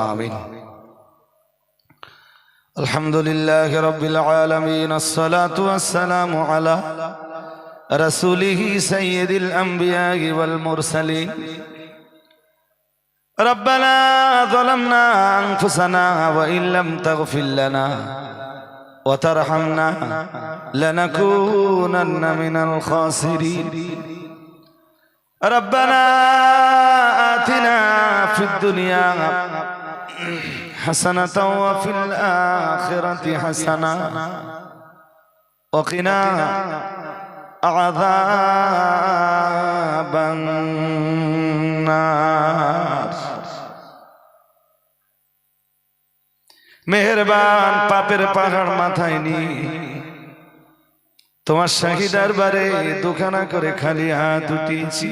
آمين الحمد لله رب العالمين الصلاة والسلام على رسوله سيد الأنبياء والمرسلين. ربنا ظلمنا أنفسنا وإن لم تغفر لنا وترحمنا لنكونن من الخاسرين. ربنا آتنا في الدنيا حسنة وفي الآخرة حسنة وقنا عذاب النار মেহরবান পাপের পাহাড় মাথায় নি তোমার শাহিদার বারে দুখানা করে খালি হাত উঠিয়েছি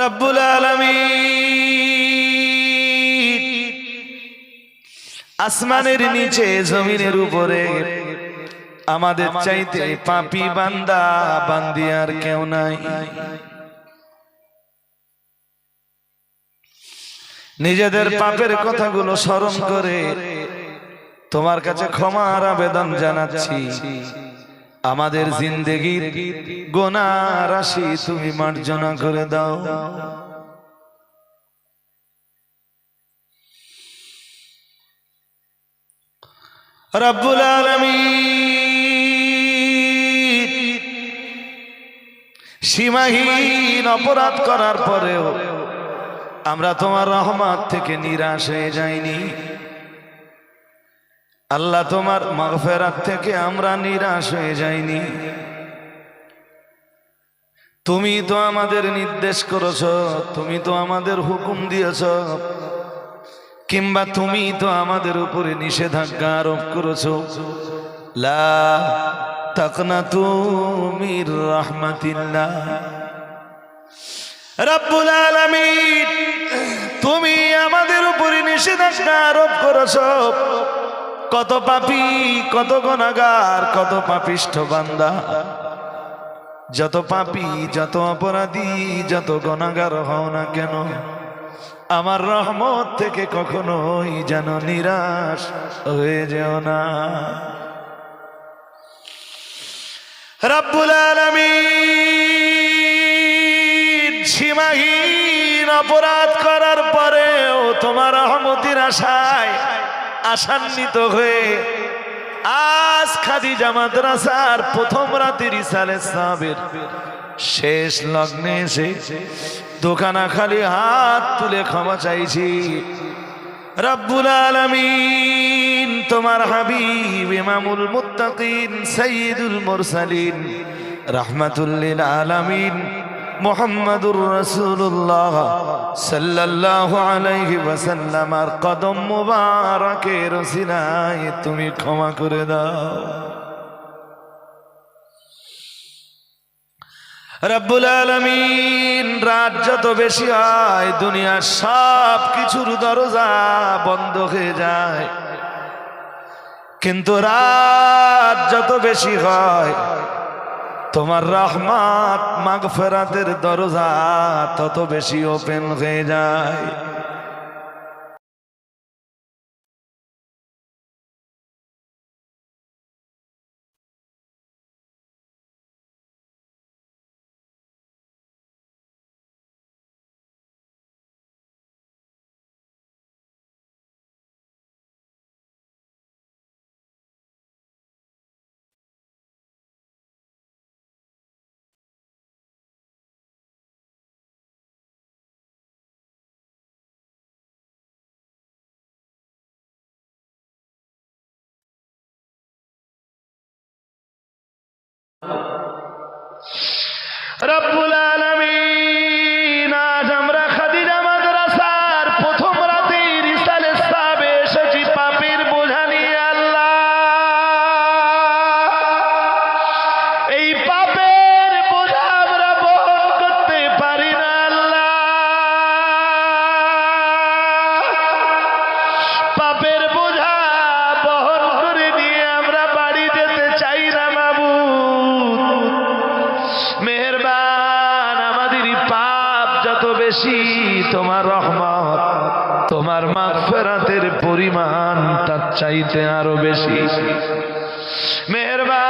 রব্বুল আলামিন। আসমানের নিচে, জমিনের উপরে। আমাদের চাইতে পাপি বান্দা, বান্দি আর কেউ নাই। নিজেদের পাপের কথাগুলো স্মরণ করে তোমার কাছে ক্ষমার আবেদন জানাচ্ছি। আমাদের জিন্দেগির গোনা রাশি তুমি মার্জনা করে দাও। রব্বুল সীমাহীন অপরাধ করার পরেও আমরা তোমার রহমত থেকে নিরাশ হয়ে যাইনি। আল্লাহ তোমার মাগফেরাত থেকে আমরা নিরাশ হয়ে যাইনি। তুমি তো আমাদের নির্দেশ করেছ, তুমি তো আমাদের হুকুম দিয়েছ, কিংবা তুমি তো আমাদের উপরে নিষেধাজ্ঞা আরোপ করেছ। লা তুমি রব্বুল তুমি আমাদের উপরে নিষেধাজ্ঞা আরোপ করেছ। কত পাপি, কত গনাগার কত পাপিষ্ঠ বান্দা। যত পাপি, যত অপরাধী, যত গনাগার হও না কেন, আমার রহমত থেকে কখনোই যেন নিরাশ হয়ে যেও না। রব্বুল আলামিন সীমাহীন অপরাধ করার পরেও তোমার রহমতির আশায় আশান্বিত হয়ে আজ খাদি জামাত রাসার প্রথম রাতের ইসালে সাহেবের শেষ লগ্নে এসে দোকানা খালি হাত তুলে ক্ষমা চাইছি। রব্বুল আলমিন, তোমার হাবিব ইমামুল মুত্তাকিন, সাইয়্যিদুল মুরসালিন রাহমাতুল্লিল আলামিন মোহাম্মদুর রসুল্লাহ সাল্লাহ আলাইহি ওয়াসাল্লামার কদম মুবারকের রসিলায় তুমি ক্ষমা করে দাও। রব্বুল আলমিন, রাত যত বেশি হয়, দুনিয়ার সব কিছুর দরজা বন্ধ হয়ে যায়। কিন্তু রাত যত বেশি হয় তোমার রহমাত মাগফেরাতের দরজা তত বেশি ওপেন হয়ে যায়। রব্বুল চাইতে আরও বেশি। মেহরবান,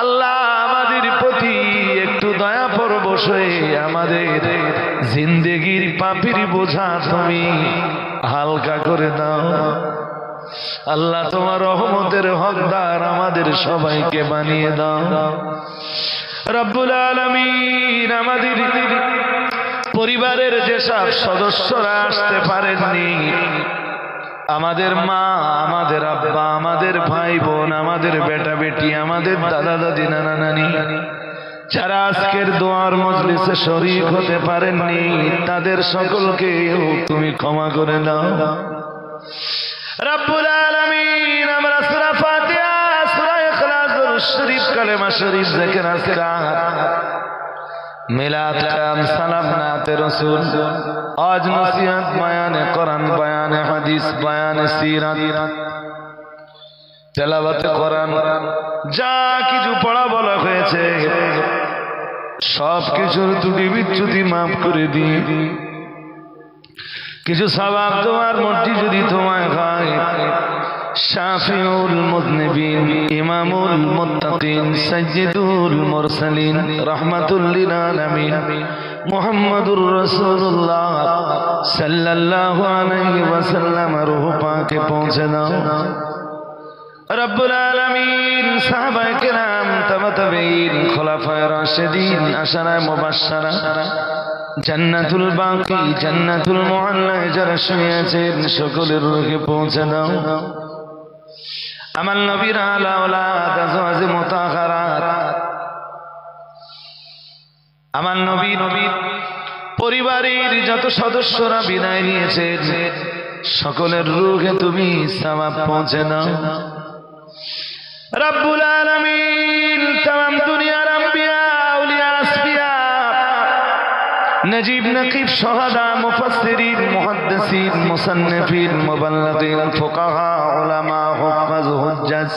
আল্লাহ আমাদের প্রতি একটু দয়া আমাদের জিন্দেগির পাপির বোঝা তুমি হালকা করে দাও। আল্লাহ তোমার রহমতের হকদার আমাদের সবাইকে বানিয়ে দাও। রব্বুল আলমিন আমাদের পরিবারের যেসব সদস্যরা আসতে পারেননি, আমাদের মা, আমাদের আব্বা, আমাদের ভাই বোন, আমাদের বেটা বেটি, আমাদের দাদা দাদি, নানা নানি, যারা আজকের দোয়ার মজলিসে শরীক হতে পারেননি, তাদের সকলকে তুমি ক্ষমা করে দাও। রাব্বুল আলামিন, আমরা সূরা ফাতিহা, সূরা ইখলাস শরীফ, কালেমা শরীফ জিকির আসরাত মিলাদ কাম সালাম নাতে রাসূল। আজ নসিহত বয়ানে, কোরআন বয়ানে, হাদিস বয়ানে, সিরাত। তেলাওয়াত কোরআন। যা কিছু পড়া বলা হয়েছে সব কিছুর ত্রুটি বিচ্যুতি মাফ করে দিই। কিছু সবাব তোমার মধ্যে যদি তোমায় হয় শাফিউল মুজনিবিন পৌঁছে দাও। জান্নাতুল যারা শুয়ে আছেন সকলের রুহে পৌঁছে দাও। আমার নবীর আমার নবী নবীর পরিবারের যত সদস্যরা বিদায় নিয়েছে, সকলের রুখে তুমি সামা পৌঁছে নাও রাব্বুল আলামিন তাম দুনিয়া নজীব নকিব সহাদা মুফাসসিরিন, মুহাদ্দিসিন, মুসান্নিফিন, মুবাল্লিগিন, ফুকাহা, উলামা, হুফাজ, হুজ্জাজ।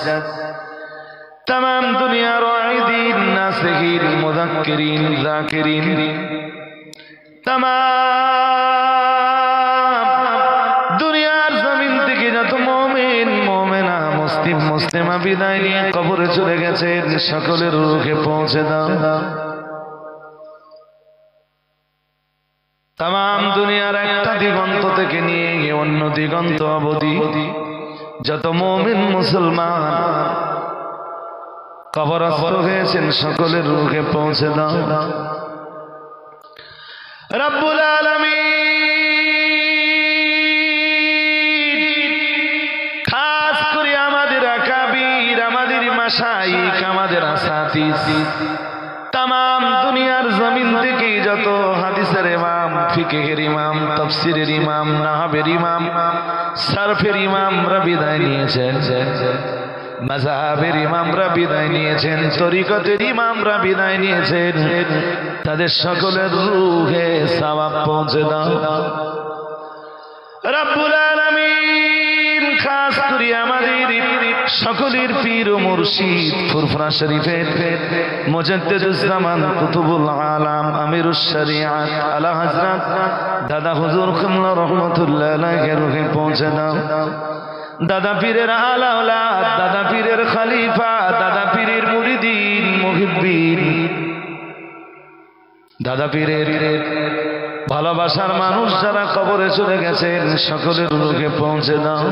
তমাম দুনিয়ার আইদিন নাসিহিন, মুযাক্কিরিন, যাকিরিন। তমাম দুনিয়ার জমিন থেকে যত মুমিন, মুমিনা, মুসলিম, মুসলিমা বিদায় নিয়ে কবরে চলে গেছেন, সকলের রুখে পৌঁছে দাও। তাম দুনিয়ার একটা দিগন্ত থেকে নিয়ে গিয়ে অন্য দিগন্ত অবধি। যত মমিন মুসলমান কবরস্থ হয়েছেন, সকলের রুখে পৌঁছে দাও। রব্বুল আলামিন, খাস করে আমাদের আকাবির, আমাদের মাসাইক আমাদের আসাতিস। তাম দুনিয়ার জমিন থেকে যত হাদিসের ইমাম ফিকেহের ইমাম, তফসিরের ইমাম, নাহাবের ইমাম, সারফের ইমামরা বিদায় নিয়েছেন। ইমামরা বিদায় নিয়েছেন, তরিকতের ইমামরা বিদায় নিয়েছেন। তাদের সকলের রুহে পৌঁছে দাও। সকলের পীর ও মুর্শিদ ফুরফুরা শরীফের মুজাদ্দিদুজ্জামান কুতুবুল আলাম আমিরুশ শরিয়াত আলা হযরত দাদা হুজুর কিবলা রাহমাতুল্লাহ আলাইহি রুহে পৌঁছে দাও। দাদা পীরের আলা ওলাদ, দাদা পীরের খলিফা, দাদা পীরের মুরিদিন, মুহিব্বিন। দাদা পীরের ভালোবাসার মানুষ যারা কবরে চলে গেছেন, সকলের লোকে পৌঁছে দাও।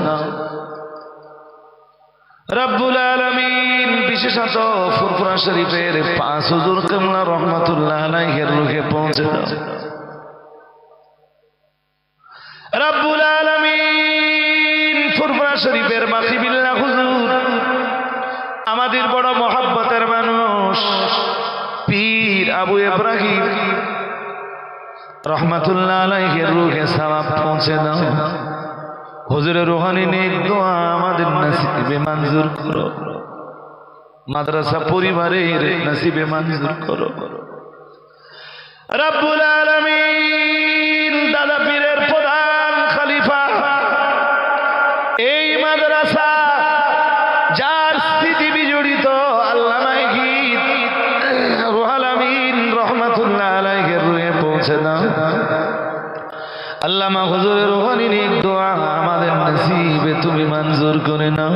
রব্বুল আলামিন, বিশেষত ফুরফুরা শরীফের পাঁচ হুজুর কামলা রহমাতুল্লাহ আলাইহির রুহে পৌঁছে রব্বুল আলামিন, ফুরফুরা শরীফের মাকিবিল্লাহ হুজুর, আমাদের বড় মহাব্বতের মানুষ, পীর আবু ইব্রাহিম, রহমাতুল্লাহ আলাইহির রুহে সওয়াব পৌঁছে দাও। হজরে রোহানি নেক দোয়া আমাদের নাসিবে মঞ্জুর করো। মাদ্রাসা পরিবারের নাসিবে মঞ্জুর করো। রব্বুল আলামিন দাদা পীরের প্রধান খলিফা, এই মাদ্রাসা যার স্থিতি বিজড়িত আল্লামা গীত, রুহাল আমিন রহমাতুল্লাহ আলাইহির রুহে পৌঁছে দাও। আল্লামা হুজুর তুমি মঞ্জুর করে নাও।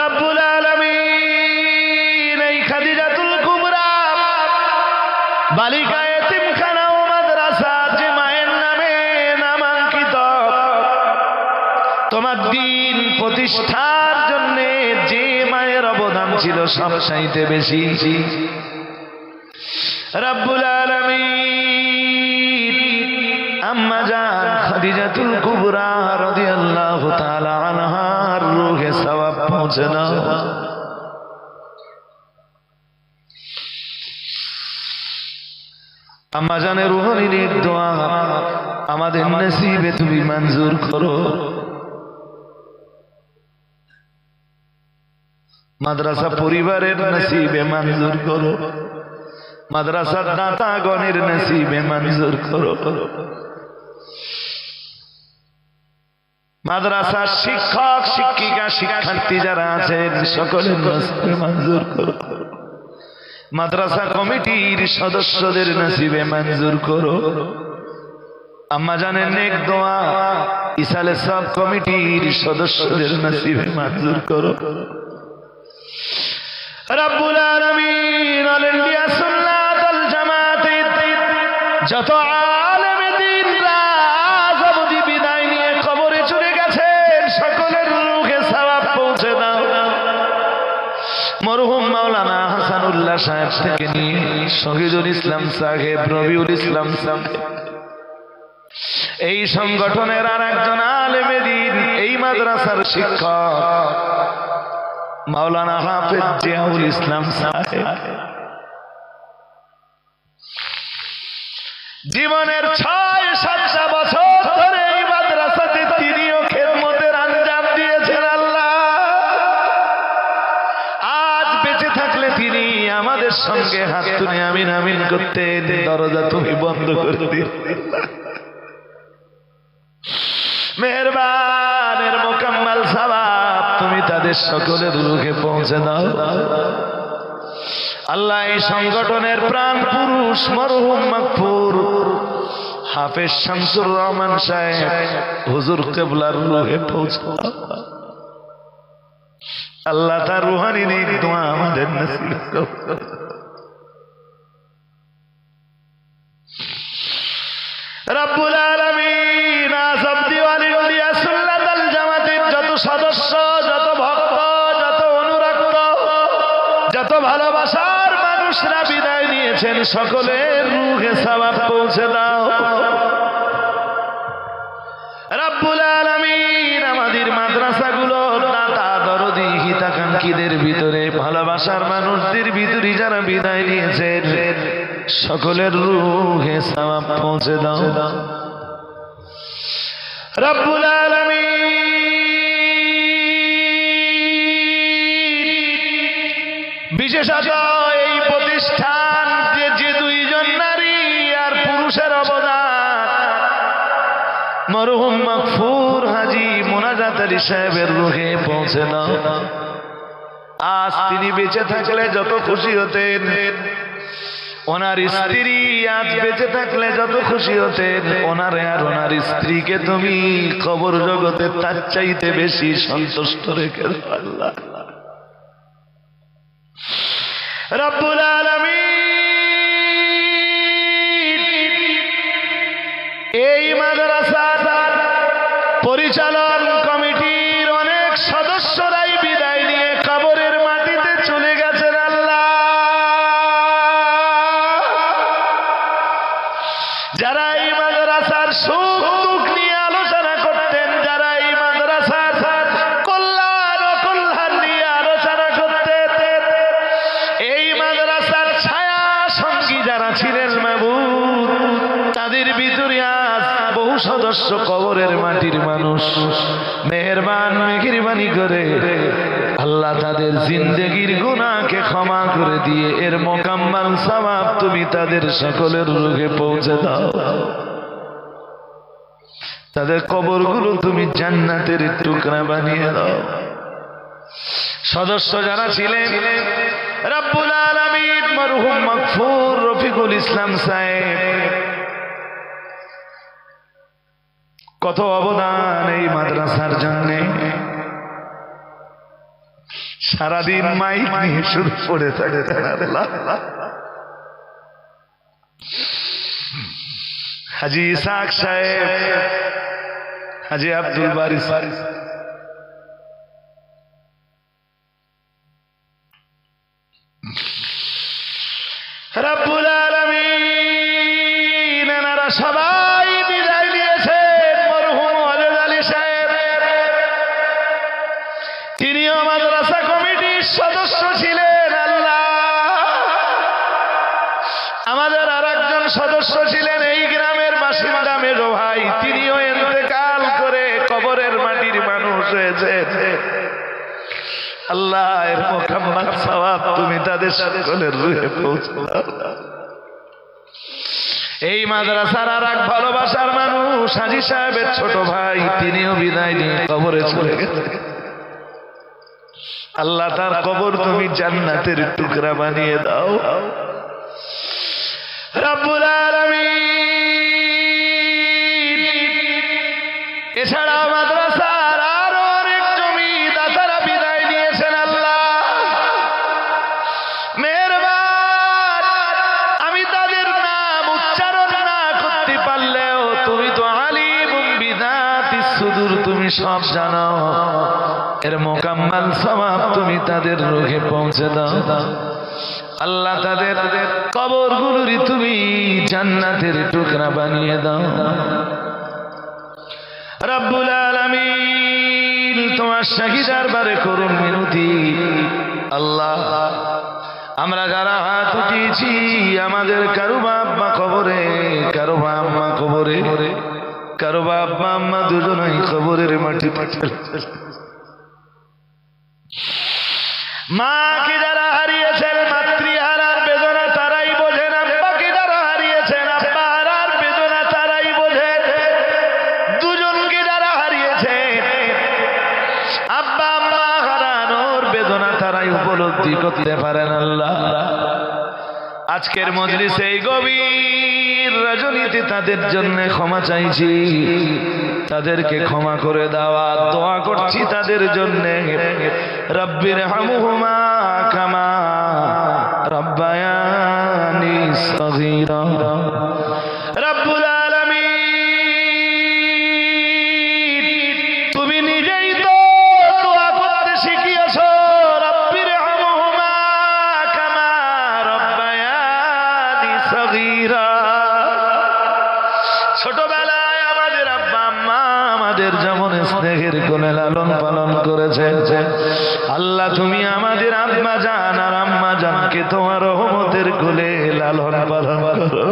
রব্বুল আলামিন এই খাদিজাতুল কুবরা বালিকা এতিমখানা ও মাদ্রাসা যে মায়ের নামে নামাঙ্কিত। তোমার দিন প্রতিষ্ঠার জন্য যে মায়ের অবদান ছিল সব চাইতে বেশি। রব্বুল খাদিজাতুল কুবরা রাদিয়াল্লাহু তাআলা আনহার রূহে সওয়াব পৌঁছে দাও। আম্মা জানের রুহানির দোয়া, আমাদের নসিবে তুমি মঞ্জুর করো। মাদ্রাসা পরিবারের নসিবে মঞ্জুর করো। মাদ্রাসার দাতাগণের নসিবে মঞ্জুর করো। মাদ্রাসার শিক্ষক, শিক্ষিকা, শিক্ষার্থী যারা আছেন সকলের মঞ্জুর করো। মাদ্রাসা কমিটির সদস্যদের নসিবে মঞ্জুর করো। আম্মা জানেন নেক দোয়া ইসালে সব কমিটির সদস্যদের নসিবে মঞ্জুর করো। রব্বুল আলামিন, অল ইন্ডিয়া সুন্নাত আল যত আলেমে হাসানুল্লাহ সাহেব থেকে নিয়ে শহীদুল ইসলাম সাহেব, রবিউল ইসলাম সাহেব। এই সংগঠনের আর একজন আলেমেদিন এই মাদ্রাসার শিক্ষক, মাওলানা হাফেজ জিয়াউল ইসলাম সাহেব। জীবনের ছয় সাতটা সঙ্গে হাত তুলে আমিন আমিন করতেন, দরজা তুমি বন্ধ করে দিও মেহরবানের মোকাম্মাল সবাব তুমি তাদের সকলের রুখে পৌঁছে দাও। আল্লাহ এই সংগঠনের প্রাণ পুরুষ, মরহুম মকফুর, হাফেজ শামসুর রহমান সাহেব, হুজুর কেবলার রুহে পৌঁছে আল্লাহ তার রুহানি নেই দোয়া আমাদের নসিব রব্বুল আলামিন আজব দিওয়াল ইন্ডিয়া সুন্নাত আল জামাতের যত সদস্য, যত ভক্ত, যত অনুরক্ত যত ভালোবাসার মানুষরা বিদায় নিয়েছেন, সকলের রুহে সওয়াব পৌঁছে দাও। রব্বুল আলামিন, আমাদের মাদ্রাসাগুলো দাতা দরদি হিতাকাঙ্ক্ষীদের ভিতরে, ভালোবাসার মানুষদের ভিতরে যারা বিদায় নিয়েছেন সকলের রুহে সওয়াব পৌঁছে দাও। রব্বুল বিশেষত এই প্রতিষ্ঠান যে যে দুইজন নারী আর পুরুষের অবদান, মরহুম মকফুর হাজি মোনাজাত আলী সাহেবের রুহে পৌঁছে দাও। আজ তিনি বেঁচে থাকলে যত খুশি হতেন। ওনার স্ত্রী আজ বেঁচে থাকলে যত খুশি হতেন। ওনার আর ওনার স্ত্রীকে তুমি খবর জগতে তার চাইতে বেশি সন্তুষ্ট রেখে আল্লাহ। করে। আল্লাহ তাদের জিন্দগির গুনাহকে ক্ষমা করে দিয়ে এর মোকাম্মাল সওয়াব তুমি তাদের সকলের রোগে পৌঁছে দাও। তাদের কবরগুলো তুমি জান্নাতের টুকরা বানিয়ে দাও। সদস্য যারা ছিলেন, রব্বুল আলামিন, মরহুম মকফুর, রফিকুল ইসলাম সাহেব, কত অবদান এই মাদ্রাসার জন্যে। সারাদিন মাইক নিয়ে শুরু পড়ে থাকে। হাজি ইসাক সাহেব হাজি আব্দুল বারিস। রাব্বুল আলামিন এনারা সবাই তুমি তাদের সকলের রুহে পৌঁছে দাও এই মাদ্রাসার আর এক ভালোবাসার মানুষ হাজি সাহেবের ছোট ভাই, তিনিও বিদায় নিয়ে কবরে চলে গেছে। আল্লাহ তার কবর তুমি জান্নাতের টুকরা বানিয়ে দাও। রব্বুল আলামিন এছাড়া মাদ্রাসার তুমি সব জানো। এর মোকাম্মাল সমাপ তুমি তাদের রোগে পৌঁছে দাও। আল্লাহ তাদের কবর গুলোরই তুমি জান্নাতের টুকরা বানিয়ে দাও। রব্বুল আলামিন, তোমার শাহিদার বারে করুন মিনতি। আল্লাহ, আমরা যারা হাত উঠিয়েছি, আমাদের কারও বাপ মা কবরে কারও বাপ মা কবরে। কারও বাপ আম্মা দুজনই কবরের মাটি পাঠাল মাকে যারা হারিয়েছেন মাতৃহারার বেদনা তারাই বোঝেন আব্বাকে যারা হারিয়েছেন আব্বা হারার বেদনা তারাই বোঝেন দুজনকে যারা হারিয়েছেন, আব্বা, আম্মা হারানোর বেদনা তারাই উপলব্ধি করতে পারেন আল্লাহ। আজকের মজলিসে এই গভীর। রজনীতে তাদের জন্য ক্ষমা চাইছি। তাদেরকে ক্ষমা করে দেওয়া দোয়া করছি তাদের জন্য। রব্বির হামুহুমা কামা রব্বায়ানি সগীরা। স্নেহের কোণে লালন পালন করেছেন আল্লাহ, তুমি আমাদের আম্মা জান আর আম্মা জানকে তোমার রহমতের কোলে লালন পালন করো।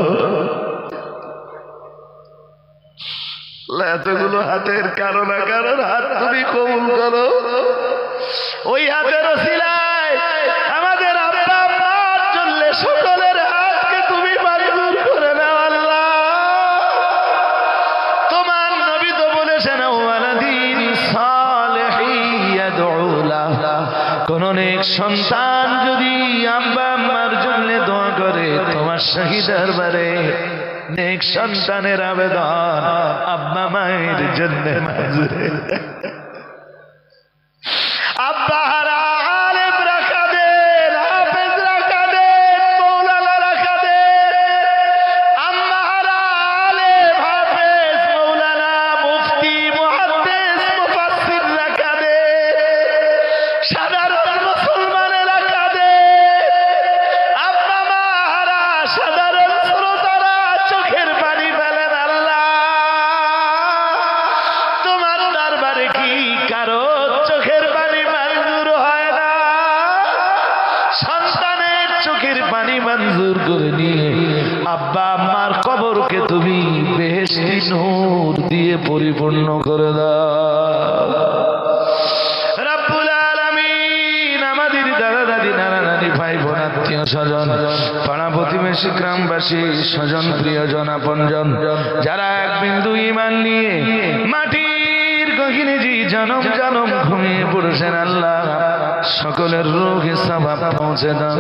এতগুলো হাতের কারও না কারোর হাত তুমি কবুল করো। ওই হাতের ওসিলায় আমাদের আব্বা জন্য সকলের সন্তান যদি আব্বা আম্মার জন্য দোয়া করে, তোমার শহীদার বারে নেক সন্তানের আবেদন আব্বা মায়ের জন্য গ্রামবাসী স্বজন, প্রিয়জন, আপনজন, যারা এক বিন্দু ইমান নিয়ে মাটির গহিনী জি জনম জনম ঘুমিয়ে পড়েছেন আল্লাহ। সকলের রোগে সবাব পৌঁছে দাও।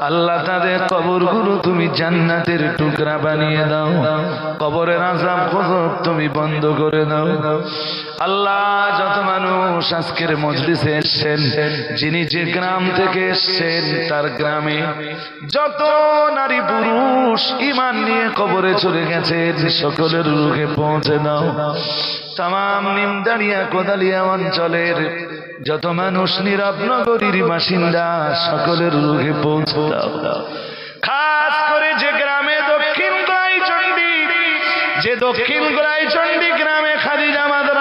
আল্লাহ তাদের কবরগুলো তুমি জান্নাতের টুকরা বানিয়ে দাও। কবরের আজাব গজব তুমি বন্ধ করে দাও। আল্লাহ, যত মানুষ আজকের মজলিসে এসছেন, যিনি যে গ্রাম থেকে এসছেন, তার গ্রামে যত নারী পুরুষ ইমান নিয়ে কবরে চলে গেছেন, সকলের রুখে পৌঁছে দাও। তাম নিমদানিয়া কোদালিয়া অঞ্চলের যত মানুষ নীরব নগরীর বাসিন্দা, সকলের রোগে পৌঁছে খাস করে যে গ্রামে দক্ষিণ গোড়াই চণ্ডী, যে দক্ষিণ গোড়াই চণ্ডী গ্রামে খাদিজা মাদ্রাসা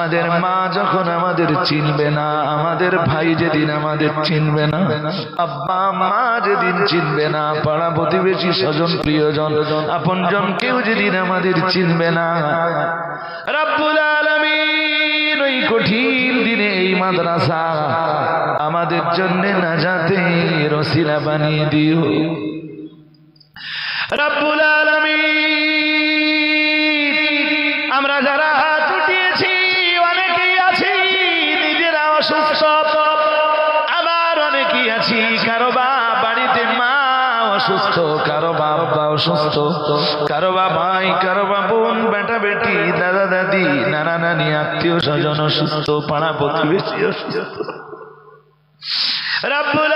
আমাদের মা যখন আমাদের চিনবে না, আমাদের ভাই যেদিন আমাদের চিনবে না, আব্বা, মা যেদিন চিনবে না, পাড়া প্রতিবেশী স্বজন, প্রিয়জন, আপনজন কেউ যেদিন আমাদের চিনবে না। রাব্বুল আলামিন, ওই কঠিন দিনে এই মাদ্রাসা আমাদের জন্য নাজাতে রসিলা বানিয়ে দিও। রব্বুল অসুস্থ, কারও বাবা অসুস্থ। কারও বাবাই কারও বাবন বেটা, বেটি, দাদা, দাদি, নানা, নানি, আত্মীয়, স্বজন অসুস্থ, পাড়া প্রতিবেশী অসুস্থ। রব্বুল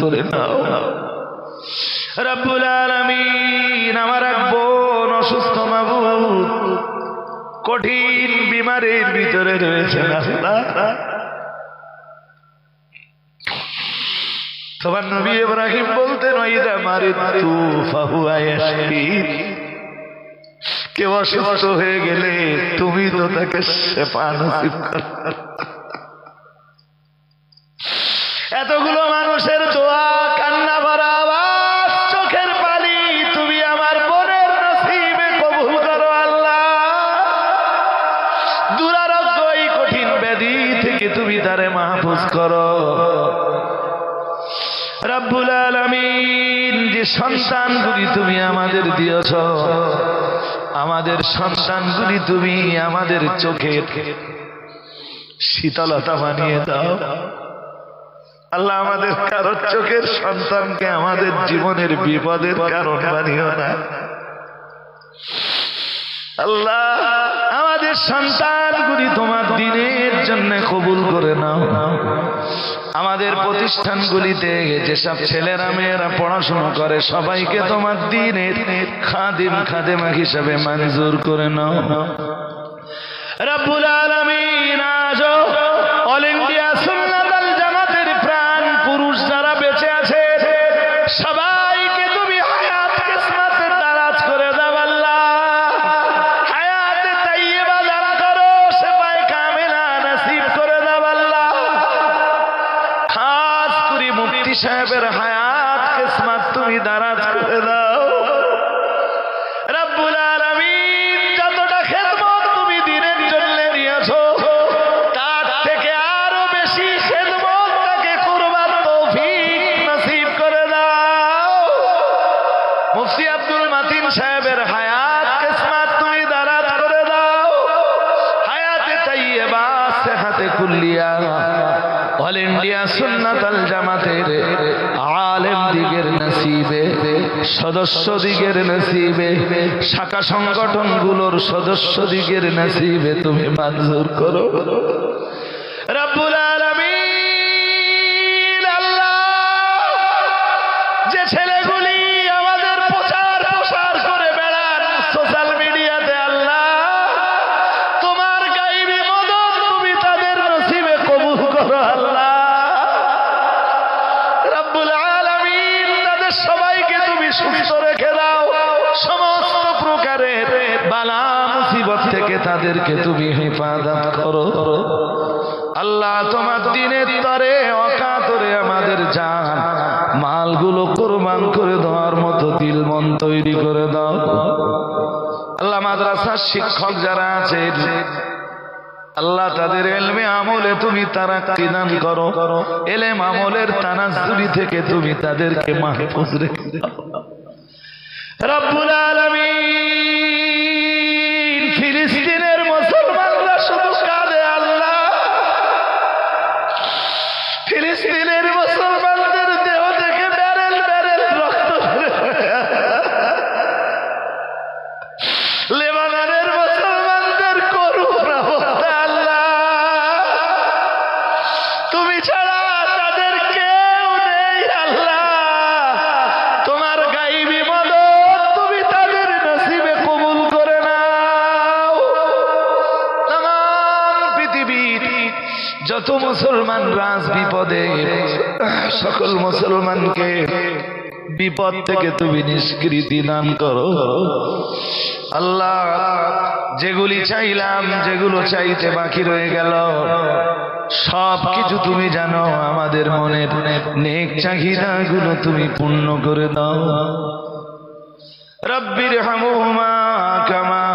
করে নাও। রব্বুল আলামিন আমার এক বোন অসুস্থ মাবুদ কঠিন বিমারের ভিতরে রয়েছে তোমার নবী ইব্রাহিম বলতেন কেউ অসুস্থ হয়ে গেলে তুমি তো তাকে শেফা নসিব কর। সন্তানগুলি তুমি আমাদের দিয়েছ। আমাদের সন্তানগুলি তুমি আমাদের চোখের শীতলতা বানিয়ে দাও। আল্লাহ আমাদের কারোর চোখের সন্তানকে আমাদের জীবনের বিপদের কারণ বানিও না। আল্লাহ আমাদের সন্তানগুলি তোমার দিনের জন্য কবুল করে নাও। আমাদের প্রতিষ্ঠানগুলিতে যেসব ছেলেরা, মেয়েরা পড়াশোনা করে, সবাইকে তোমার দিনের খাদিম, খাদেমা হিসাবে মঞ্জুর করে নাও। সদস্য দিগের নসিবে শাখা সংগঠনগুলোর সদস্য দিগের নসিবে তুমি মঞ্জুর করো। তাদেরকে তুমি হেফাজত করো। আল্লাহ তোমার দিনের তরে অকাতরে আমাদের জান, মালগুলো কোরবান করে দেওয়ার মতো দিল মন তৈরি করে দাও। আল্লাহ মাদ্রাসার শিক্ষক যারা আছে আল্লাহ তাদের এলমে আমলে তুমি তারা দান করো। এলেম আমলের তানাজুরি থেকে তুমি তাদেরকে মাহফুজ রেখে রব্বুল আলামিন। তুমি ছাড়া তাদের কেউ নেই, আল্লাহ। তোমার গাইবি মদত তুমি তাদের নসিবে কবুল করে নাও। তাম পৃথিবীর যত মুসলমান রাজ বিপদে, সকল মুসলমানকে বিপদ থেকে তুমি নিষ্কৃতি দান করো। আল্লাহ, যেগুলি চাইলাম, যেগুলো চাইতে বাকি রয়ে গেল সব কিছু তুমি জানো আমাদের মনের নেক চাহিদা গুলো তুমি পূর্ণ করে দাও রব্বির হামুমা কামা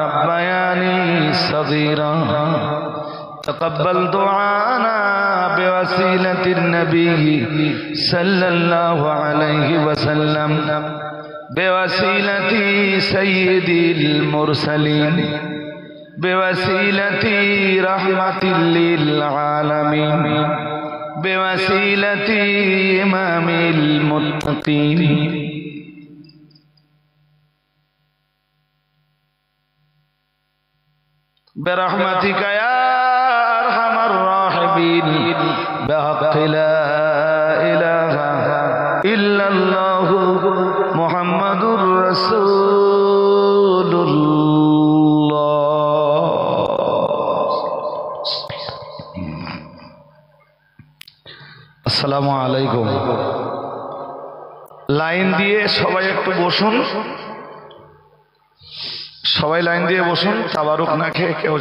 রব্বায়ানি সগীরা تقبل دعانا بوسيلة النبي صلى الله عليه وسلم بوسيلة سيد المرسلين بوسيلة رحمة للعالمين. بوسيلة إمام المتقين. برحمتك يا أرحم الراحمين. بحق لا আসসালামু আলাইকুম। লাইন দিয়ে সবাই একটু বসুন। সবাই লাইন দিয়ে বসুন, তাবারুক না খেয়ে কেউ